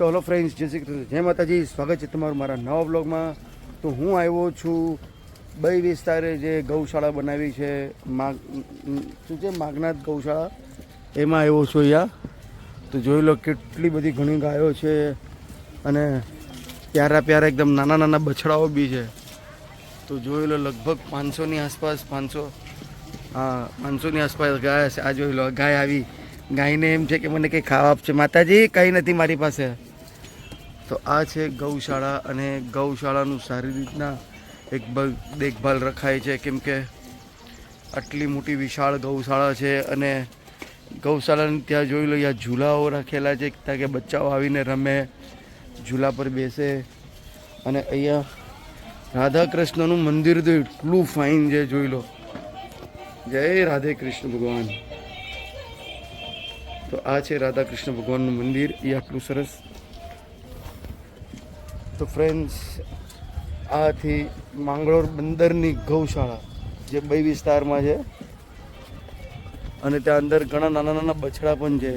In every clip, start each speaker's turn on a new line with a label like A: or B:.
A: તો hello friends, જય શ્રી કૃષ્ણ. જય માતાજી, સ્વાગત છે તમારું મારા નવા બ્લોગમાં તો હું આવ્યો છું બઈ વિસ્તારે જે ગૌશાળા બનાવી છે, માગ શું છે? માગનાથ ગૌશાળા. એમાં આવ્યો છું અહીંયા. તો જોઈ લો કેટલી બધી ઘણી ગાયો છે અને પ્યારા પ્યારા એકદમ નાના નાના બછડાઓ બી છે. તો જોઈ લો લગભગ પાંચસોની આસપાસ, પાંચસો, હા, પાંચસોની આસપાસ ગાય છે. આ જોઈ લો, ગાય આવી. ગાયને એમ છે કે મને કંઈ ખાવા આપશે. માતાજી, કંઈ નથી મારી પાસે. તો આ છે ગૌશાળા અને ગૌશાળાનું સારી રીતના એક દેખભાલ રખાય છે. કેમ કે આટલી મોટી વિશાળ ગૌશાળા છે અને ગૌશાળાની ત્યાં જોઈ લો અહીંયા ઝૂલાઓ રાખેલા છે ત્યાં કે બચ્ચાઓ આવીને રમે, ઝૂલા પર બેસે અને અહીંયા રાધા કૃષ્ણનું મંદિર તો એટલું ફાઇન છે, જોઈ લો. જય રાધે કૃષ્ણ ભગવાન. તો આ છે રાધા કૃષ્ણ ભગવાનનું મંદિર. એ આટલું સરસ તો ફ્રેન્ડ્સ આથી માંગળોર બંદરની ગૌશાળા, જે બઈ વિસ્તારમાં છે, અને ત્યાં અંદર ઘણા નાના નાના બછડા પણ છે.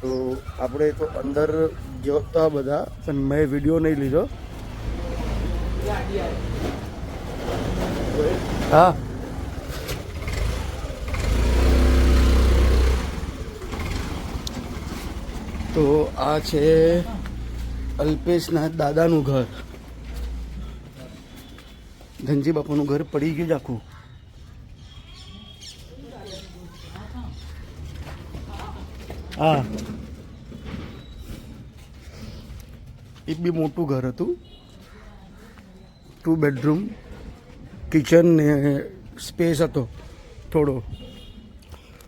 A: તો આપણે તો અંદર જોતા બધા, પણ મેં વીડિયો નહીં લીધો. હા. તો આ છે અલ્પેશના દાદાનું ઘર. ધનજી બાપાનું ઘર પડી ગયું જ આખું. હા. એ બી મોટું ઘર હતું. ટુ બેડરૂમ કિચન ને સ્પેસ હતો થોડો.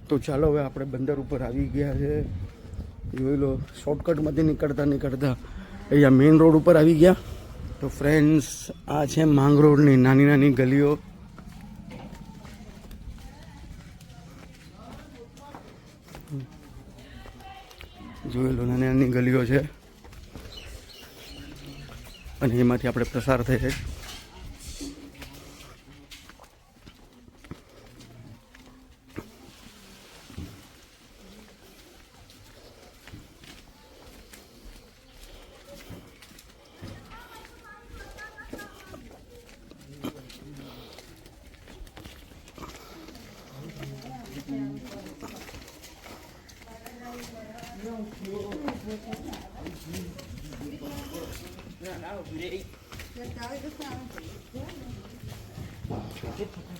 A: તો ચાલો હવે આપણે બંદર ઉપર આવી ગયા છે. જોઈ લો શોર્ટકટમાંથી નીકળતા નીકળતા અહીંયા મેઇન રોડ ઉપર આવી ગયા. તો ફ્રેન્ડ્સ આ છે માંગરોડની નાની નાની ગલીઓ. જોઈ લો નાની નાની ગલીઓ છે. અને એમાંથી આપણે પસાર થઈ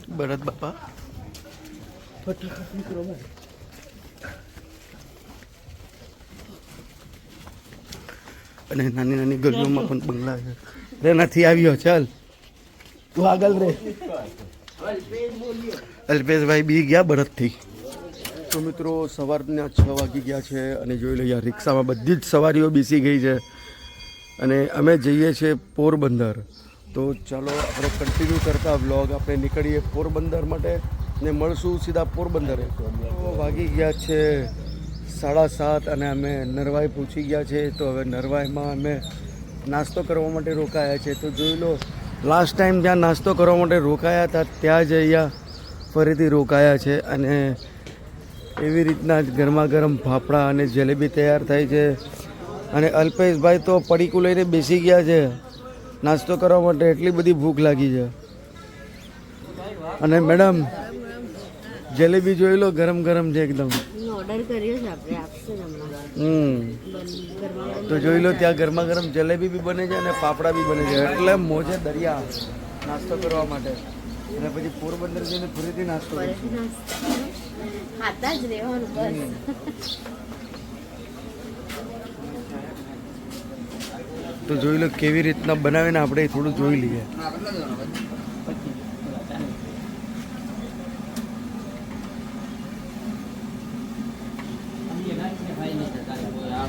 A: બળદ બાપા. અને નાની નાની ગલીઓમાં પણ બંગલા છે. રે, નથી આવ્યો, ચાલ. તું આગળ રે. અલ્પેશભાઈ બી ગયા ભરતથી. તો મિત્રો, સવારના છ વાગી ગયા છે અને જોઈ લઈએ રિક્ષામાં બધી જ સવારીઓ બેસી ગઈ છે. અને અમે જઈએ છીએ પોરબંદર. તો ચાલો આપણે કન્ટિન્યુ કરતા વ્લોગ આપણે નીકળીએ પોરબંદર માટે ને મળશું સીધા પોરબંદરે. વાગી ગયા છે સાડા સાત અને અમે નરવાઈ પહોંચી ગયા છે. તો હવે નરવાઈમાં અમે નાસ્તો કરવા માટે રોકાયા છે. તો જોઈ લો લાસ્ટ ટાઈમ જ્યાં નાસ્તો કરવા માટે રોકાયા હતા, ત્યાં જ અહીંયા ફરીથી રોકાયા છે અને એવી રીતના જ ગરમા ગરમ ફાફડા અને જલેબી તૈયાર થાય છે. અને અલ્પેશભાઈ તો પડીકું લઈને બેસી ગયા છે. નાસ્તો કરવા માટે એટલી બધી ભૂખ લાગી છે. અને મેડમ જલેબી જોઈ લો ગરમ ગરમ છે એકદમ. હમ. તો જોઈ લો ત્યાં ગરમા ગરમ જલેબી બી બને છે અને ફાફડા બી બને છે. એટલે મોજે દરિયા નાસ્તો કરવા માટે. અને પછી પોરબંદર જઈને ફરીથી નાસ્તો
B: ખાતા જ રહેવાનું બસ.
A: તો જોઈ લો કેવી રીતના બનાવીને આપણે થોડું જોઈ લઈએ.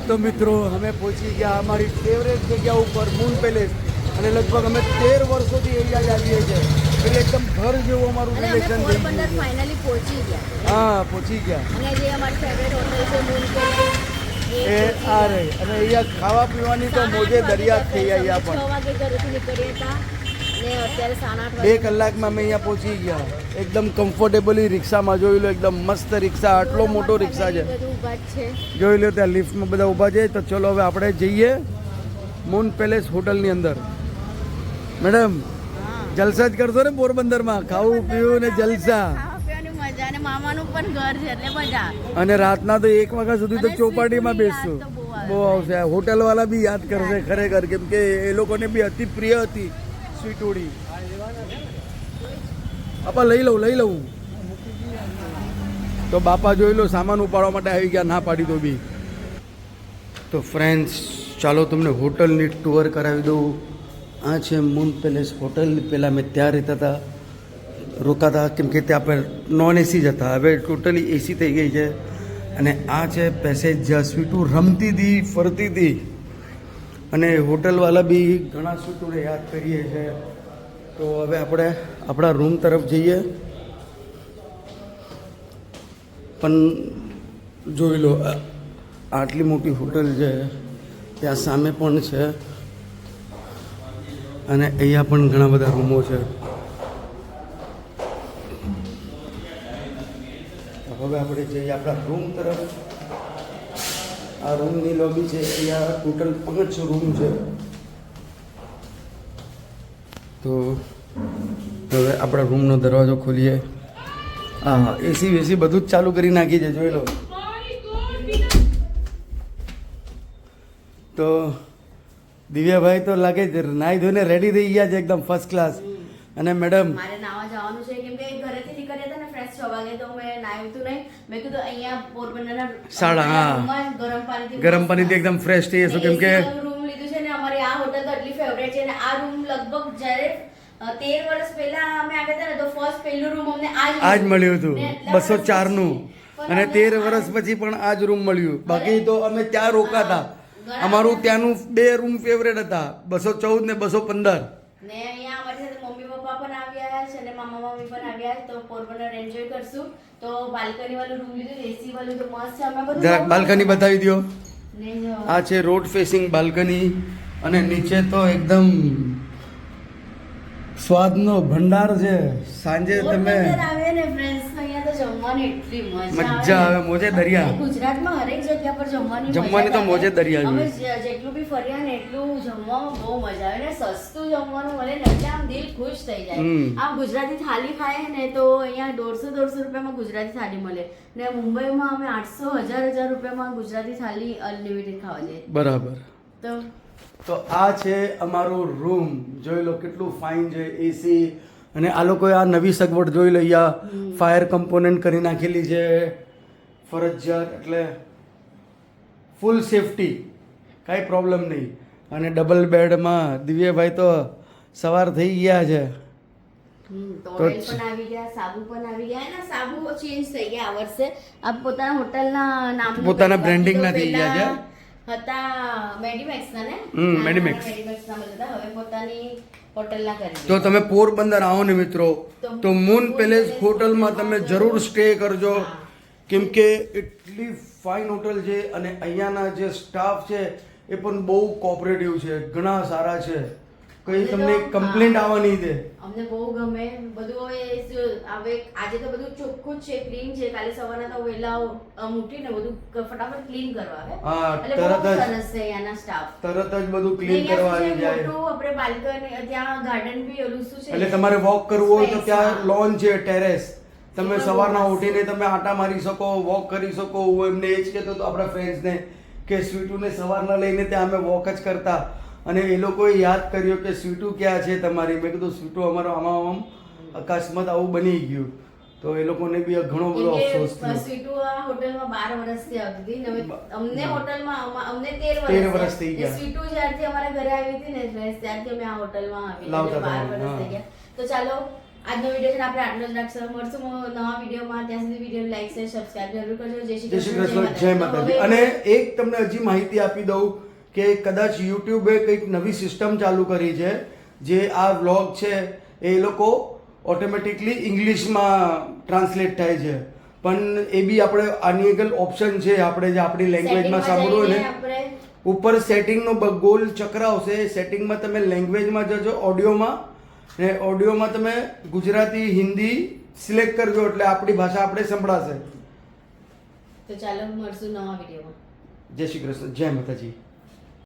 A: તો મિત્રો અમે પહોંચી ગયા અમારી ફેવરેટ જગ્યા ઉપર મૂન પેલેસ અને લગભગ અમે તેર વર્ષોથી એરિયા આવીએ છીએ. એટલે એકદમ ઘર જેવું અમારું રિલેશન થઈ ગયું છે.
B: ફાઇનલી પહોંચી ગયા.
A: હા પહોંચી ગયા.
B: અને જે અમારી ફેવરેટ હોટલ છે મૂન પેલેસ
A: એ આ રહી. અને અહીંયા ખાવા પીવાની તો મોજે દરિયા થઈ અહીંયા
B: છ
A: પણ.
B: વાગે ઘરેથી નીકળ્યા હતા.
A: બે કલાકમાં અમે અહીંયા પહોંચી ગયા. એકદમ કમ્ફર્ટેબલી રિક્ષામાં જોઈ લો એકદમ મસ્ત રિક્ષા આટલો મોટો રિક્ષા છે. જોઈ લો ત્યાં લિફ્ટમાં બધા ઊભા છે. તો ચલો હવે આપણે જઈએ મૂન પેલેસ હોટલની અંદર. મેડમ જલસા જ કરશો ને પોરબંદરમાં? ખાવું પીવું ને જલસા.
B: મામાનું પણ ઘર છે એટલે મજા
A: અને રાતના તો એક વાગ્યા સુધી તો ચોપાટીમાં બેસશું.
B: બહુ
A: આવશે. હોટેલ વાળા બી યાદ કરશે ખરેખર કેમ કે એ લોકોને બી અતિ પ્રિય હતી સ્વીટોડી આપા લઈ લઉં લઈ લઉં. તો બાપા જોઈ લો સામાન ઉપાડવા માટે આવી ગયા ના પાડી તો બી. તો ફ્રેન્ડ્સ ચાલો તમને હોટલની ટૂર કરાવી દઉં. આ છે મૂન પેલેસ હોટલ. પહેલાં મેં ત્યાં રહેતા હતા. રોકાતા, કેમ કે ત્યાં પર નોન એસી જ હતા. હવે ટોટલી એસી થઈ ગઈ છે. અને આ છે પેસેજ જ્યાં સ્વીટું રમતી હતી ફરતી હતી અને હોટલવાળા બી ઘણા સ્વીટોને યાદ કરીએ છીએ તો હવે આપણે આપણા રૂમ તરફ જઈએ. પણ જોઈ લો આટલી મોટી હોટલ છે. ત્યાં સામે પણ છે. અને અહીંયા પણ ઘણા બધા રૂમો છે. હવે આપણે જઈએ આપણા રૂમ તરફ. આ રૂમની લોબી છે, અહીંયા ટોટલ પાંચ રૂમ છે. તો હવે આપણા રૂમનો દરવાજો ખોલીએ. હા એસી વેસી બધું જ ચાલુ કરી નાખી છે, જોઈ લો. તો દિવ્યાભાઈ તો લાગે નાહી ધોઈને રેડી થઈ ગયા છે, એકદમ ફર્સ્ટ ક્લાસ અને મેડમ
B: મારે નાવા જવાનું છે, કેમ કે ઘરેથી નીકળ્યા હતા ને ફ્રેશ છ વાગે તો મેં નાહ્યું હતું નહીં. મેં કીધું અહીંયા પોરબંદરના
A: સાડા, હા.
B: ગરમ પાણીથી
A: ગરમ પાણીથી એકદમ ફ્રેશ થઈ જશું કેમ કે
B: રૂમ લીધું છે ને અમારી આ હોટલ તો એટલી ફેવરેટ છે ને આ રૂમ લગભગ જ્યારે તેર વર્ષ પહેલા અમે આવ્યા હતા ને તો ફર્સ્ટ પહેલું રૂમ અમને
A: આજ મળ્યું. હતું બસો
B: ચાર
A: ચારનું અને તેર વર્ષ પછી પણ આ જ રૂમ મળ્યું બાકી તો અમે ત્યાં રોકાતા. અમારું ત્યાંનું બે રૂમ ફેવરેટ હતા બસો ચૌદ ને બસો પંદર.
B: ને અહીંયા અમારી સાથે મમ્મી પપ્પા પણ આવ્યા છે અને મામા મમ્મી પણ આવ્યા તો પોરબંદર એન્જોય કરશું. તો બાલ્કની વાળું રૂમ લીધું એસી વાળું તો મસ્ત છે અમે બધું
A: જરાક બાલ્કની બતાવી દો આ છે રોડ ફેસિંગ બાલ્કની અને નીચે તો એકદમ સ્વાદનો ભંડાર છે. સાંજે તમે
B: આવે ને તો જમવાની એટલી મજા
A: આવે, મોજે દરિયા.
B: ગુજરાતમાં હરેક જગ્યા પર જમવાની
A: જમવાની તો
B: મોજે
A: દરિયા
B: અમે જેટલું બી ફર્યા ને એટલું જમવામાં બહુ મજા આવે. ને સસ્તું જમવાનું મળે ને એટલે આમ દિલ ખુશ થઈ જાય. આમ ગુજરાતી થાળી ખાય ને તો અહીંયા દોઢસો દોઢસો રૂપિયામાં ગુજરાતી થાળી મળે. ને મુંબઈમાં અમે આઠસો હજાર હજાર રૂપિયામાં ગુજરાતી થાળી અનલિમિટેડ ખાવા જઈએ.
A: બરાબર.
B: તો
A: તો આ છે અમારો રૂમ જોઈ લો કેટલું ફાઇન છે એસી અને આ લોકોએ આ નવી સગવડ જોઈ લઈ આ ફાયર કમ્પોનન્ટ કરી નાખેલી છે ફરજિયાત એટલે ફૂલ સેફટી કાંઈ પ્રોબ્લેમ નહીં. અને ડબલ બેડમાં દિવ્યભાઈ તો સવાર થઈ ગયા છે. તો
B: પોતાના હોટલના
A: પોતાના branding ના થઈ ગયા છે.
B: હતા મેડીમેક્સ ને
A: હમ,
B: નાના
A: Medimax.
B: નાના Medimax ના બધા. હવે પોતાની હોટલના કરી
A: તો તમે પોરબંદર આવો ને મિત્રો. તો મૂન પેલેસ હોટલમાં તમે જરૂર સ્ટે કરજો. કેમ કે એટલી ફાઇન હોટલ છે અને અહીંયાના જે સ્ટાફ છે એ પણ બહુ કોઓપરેટિવ છે ઘણા સારા છે. કઈ તમને કમ્પ્લેન્ટ આવવાની છે?
B: અમને બહુ ગમે. બધું હવે હવે આજે તો બધું ચોખ્ખું છે ક્લીન છે. કાલે સવારના તો વહેલા આમ ઉઠીને બધું ફટાફટ ક્લીન કરવા આવે.
A: હા, તરત જ.
B: સરસ છે અહીંયાના સ્ટાફ
A: તરત જ બધું ક્લીન કરવા આવી જાય.
B: મોટું આપણે બાલ્કની ત્યાં ગાર્ડન બી ઓલું શું છે.
A: એટલે તમારે વોક કરવું હોય તો ત્યાં લોન છે ટેરેસ તમે સવારના ઉઠીને તમે આટા મારી શકો વોક કરી શકો હું એમને એ જ કહેતો હતો આપણા ફ્રેન્ડ્સને કે સ્વીટુને સવારના લઈને ત્યાં અમે વોક જ કરતા. અને એ લોકોએ યાદ કર્યો કે સ્વીટું ક્યાં છે તમારી? મેં કીધું સ્વીટો અમારો આમાં આમ અકસ્માત આવું બની ગયું. તો એ લોકોને બી ઘણો બધો અફસોસ થયો.
B: સ્વીટુ આ હોટલમાં બાર વર્ષથી આવતી હતી અમને હોટલમાં અમ- અમને તેર
A: તેર
B: વર્ષ
A: વર્ષ થઈ ગયા.
B: ને જ્યારથી અમારા ઘરે આવી હતી ને ત્યારથી અમે આ હોટલમાં આવી
A: લાવતા
B: એટલે બાર
A: હતા,
B: વર્ષ થઈ ગયા. તો ચાલો આજનો વીડિયો છે આપણે આટલો જ રાખશું. મળશું નવા વિડીયોમાં ત્યાં સુધી વીડિયો લાઈક શેર સબસ્ક્રાઇબ જરૂર કરજો. જય શ્રી
A: કૃષ્ણ જય માતાજી. અને એક તમને હજી માહિતી આપી દઉં. કે કદાચ યુટ્યુબે કંઈક નવી સિસ્ટમ ચાલુ કરી છે જે આ વ્લોગ છે એ લોકો ઓટોમેટિકલી ઇંગ્લિશમાં ટ્રાન્સલેટ થાય છે. પણ એ બી આપણે આની એક ઓપ્શન છે આપણે જે આપણી લેંગ્વેજમાં સાંભળવું હોય ને ઉપર સેટિંગનો ગોલ ચક્ર આવશે એ સેટિંગમાં તમે લેંગ્વેજમાં જજો ઓડિયોમાં ને ઓડિયોમાં તમે ગુજરાતી હિન્દી સિલેક્ટ કરજો એટલે આપણી ભાષા આપણે સંભળાશે.
B: તો ચાલો મળશું નવા વિડીયોમાં.
A: જય શ્રી કૃષ્ણ જય માતાજી.